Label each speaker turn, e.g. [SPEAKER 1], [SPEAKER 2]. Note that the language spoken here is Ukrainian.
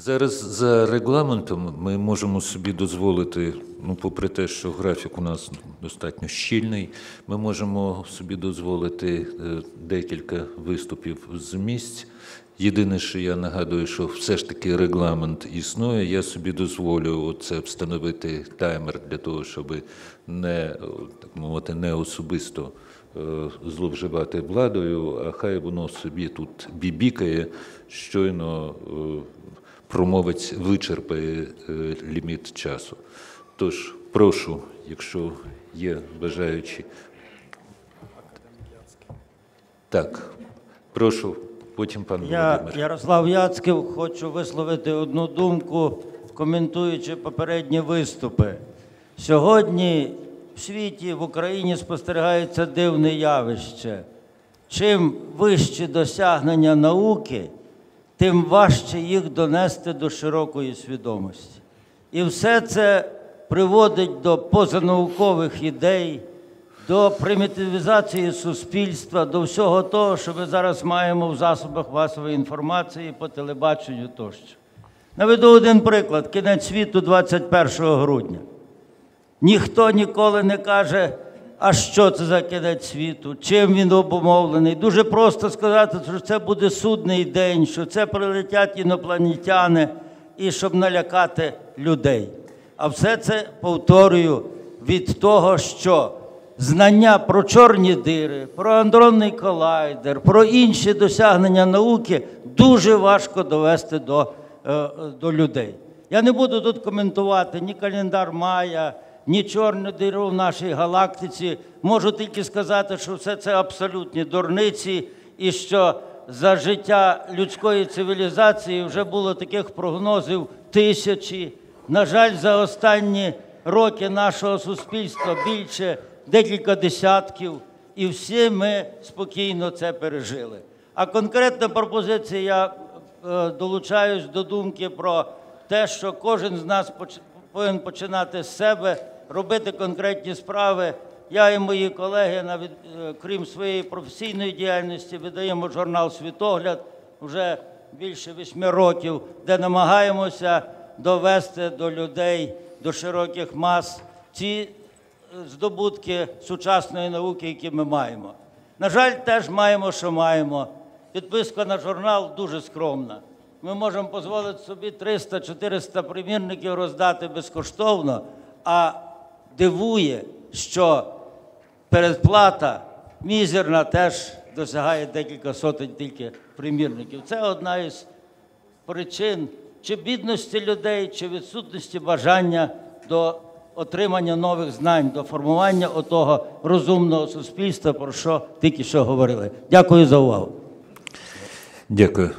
[SPEAKER 1] Зараз за регламентом ми можемо собі дозволити, ну, попри те, що графік у нас достатньо щільний, ми можемо собі дозволити е, декілька виступів з місць. Єдине, що я нагадую, що все ж таки регламент існує. Я собі дозволю це встановити таймер для того, щоб не так мовити, не особисто е, зловживати владою, а хай воно собі тут бібікає, щойно е, промовець вичерпає е, ліміт часу. Тож прошу, якщо є бажаючі. Так, прошу, потім пан
[SPEAKER 2] Я,
[SPEAKER 1] Володимир.
[SPEAKER 2] Ярослав Яцьків, хочу висловити одну думку, коментуючи попередні виступи. Сьогодні в світі, в Україні спостерігається дивне явище. Чим вищі досягнення науки, тим важче їх донести до широкої свідомості. І все це приводить до позанаукових ідей, до примітивізації суспільства, до всього того, що ми зараз маємо в засобах масової інформації по телебаченню тощо. Наведу один приклад: кінець світу 21 грудня. Ніхто ніколи не каже, а що це за кінець світу, чим він обумовлений. Дуже просто сказати, що це буде судний день, що це прилетять інопланетяни і щоб налякати людей. А все це повторюю від того, що знання про чорні дири, про андронний колайдер, про інші досягнення науки дуже важко довести до, е, до людей. Я не буду тут коментувати ні календар Майя, ні чорну диру в нашій галактиці. Можу тільки сказати, що все це абсолютні дурниці, і що за життя людської цивілізації вже було таких прогнозів тисячі. На жаль, за останні роки нашого суспільства більше декілька десятків, і всі ми спокійно це пережили. А конкретна пропозиція, я е, долучаюсь до думки про те, що кожен з нас повинен починати з себе, робити конкретні справи. Я і мої колеги, навіть е, крім своєї професійної діяльності, видаємо журнал Світогляд вже більше восьми років, де намагаємося довести до людей, до широких мас ці е, здобутки сучасної науки, які ми маємо. На жаль, теж маємо, що маємо. Підписка на журнал дуже скромна. Ми можемо дозволити собі 300-400 примірників роздати безкоштовно, а дивує, що передплата мізерна теж досягає декілька сотень тільки примірників. Це одна із причин чи бідності людей, чи відсутності бажання до отримання нових знань, до формування отого розумного суспільства, про що тільки що говорили. Дякую за увагу.
[SPEAKER 1] Дякую.